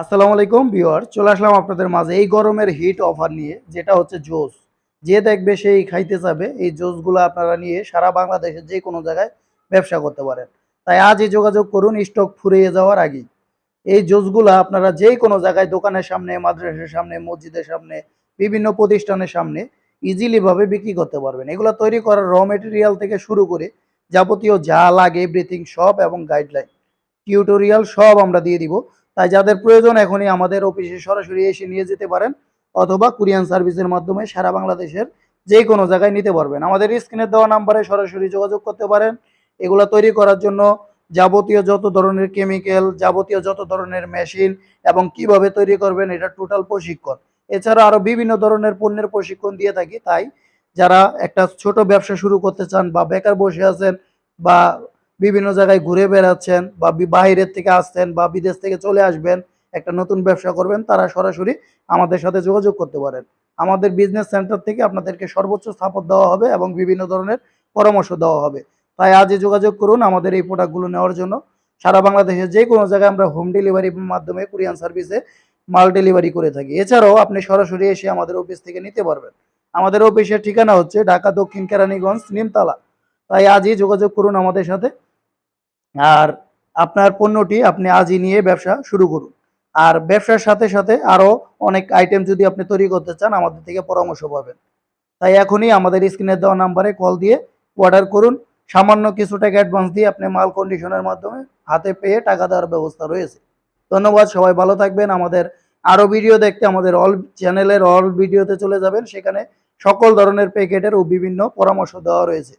আসসালামু আলাইকুম ভিউয়ার, চলে আসলাম আপনাদের মাঝে এই গরমের হিট অফার নিয়ে, যেটা হচ্ছে জোস। যে দেখবে সেই খাইতে যাবে, এই জোসগুলো আপনারা নিয়ে সারা বাংলাদেশের যে কোনো জায়গায় ব্যবসা করতে পারেন। তাই আজই যোগাযোগ করুন স্টক ফুরিয়ে যাওয়ার আগেই। এই জোসগুলো আপনারা যে কোনো জায়গায়, দোকানের সামনে, মাদ্রাসার সামনে, মসজিদের সামনে, বিভিন্ন প্রতিষ্ঠানের সামনে ইজিলি ভাবে বিক্রি করতে পারবেন। এগুলো তৈরি করার র মেটেরিয়াল থেকে শুরু করে যাবতীয় যা লাগে এভরিথিং সব এবং গাইডলাইন টিউটোরিয়াল সব আমরা দিয়ে দিব। তাই যাদের প্রয়োজন এখনই আমাদের অফিসে সরাসরি এসে নিয়ে যেতে পারেন অথবা কুরিয়ান সার্ভিসের মাধ্যমে সারা বাংলাদেশের যে কোনো জায়গায় নিতে পারবেন। আমাদের স্ক্রিনে দেওয়া নাম্বারে সরাসরি যোগাযোগ করতে পারেন। এগুলো তৈরি করার জন্য যাবতীয় যত ধরনের কেমিক্যাল, যাবতীয় যত ধরনের মেশিন এবং কীভাবে তৈরি করবেন এটা টোটাল প্রশিক্ষণ। এছাড়া আরও বিভিন্ন ধরনের পণ্যের প্রশিক্ষণ দিয়ে থাকি। তাই যারা একটা ছোট ব্যবসা শুরু করতে চান বা বেকার বসে আছেন বা বিভিন্ন জায়গায় ঘুরে বেড়াচ্ছেন বা বি- বাইরের থেকে আসছেন বা বিদেশ থেকে চলে আসবেন, একটা নতুন ব্যবসা করবেন, তারা সরাসরি আমাদের সাথে যোগাযোগ করতে পারেন। আমাদের বিজনেস সেন্টার থেকে আপনাদেরকে সর্বোচ্চ সাপোর্ট দেওয়া হবে এবং বিভিন্ন ধরনের পরামর্শ দেওয়া হবে। তাই আজই যোগাযোগ করুন আমাদের এই প্রোডাক্টগুলো নেওয়ার জন্য। সারা বাংলাদেশের যে কোনো জায়গায় আমরা হোম ডেলিভারির মাধ্যমে কুরিয়ান সার্ভিসে মাল ডেলিভারি করে থাকি। এছাড়াও আপনি সরাসরি এসে আমাদের অফিস থেকে নিতে পারবেন। আমাদের অফিসের ঠিকানা হচ্ছে ঢাকা দক্ষিণ কেরানীগঞ্জ নিমতলা। তাই আজই যোগাযোগ করুন আমাদের সাথে। আর আপনার পণ্যটি আপনি আজই নিয়ে ব্যবসা শুরু করুন। আর ব্যবসার সাথে সাথে আরও অনেক আইটেম যদি আপনি তৈরি করতে চান, আমাদের থেকে পরামর্শ পাবেন। তাই এখনই আমাদের স্ক্রিনে দেওয়া নাম্বারে কল দিয়ে অর্ডার করুন। সামান্য কিছু টাকা অ্যাডভান্স দিয়ে আপনি মাল কন্ডিশনের মাধ্যমে হাতে পেয়ে টাকা দেওয়ার ব্যবস্থা রয়েছে। ধন্যবাদ, সবাই ভালো থাকবেন। আমাদের আরও ভিডিও দেখতে আমাদের অল চ্যানেলের অল ভিডিওতে চলে যাবেন। সেখানে সকল ধরনের প্যাকেটের ও বিভিন্ন পরামর্শ দেওয়া রয়েছে।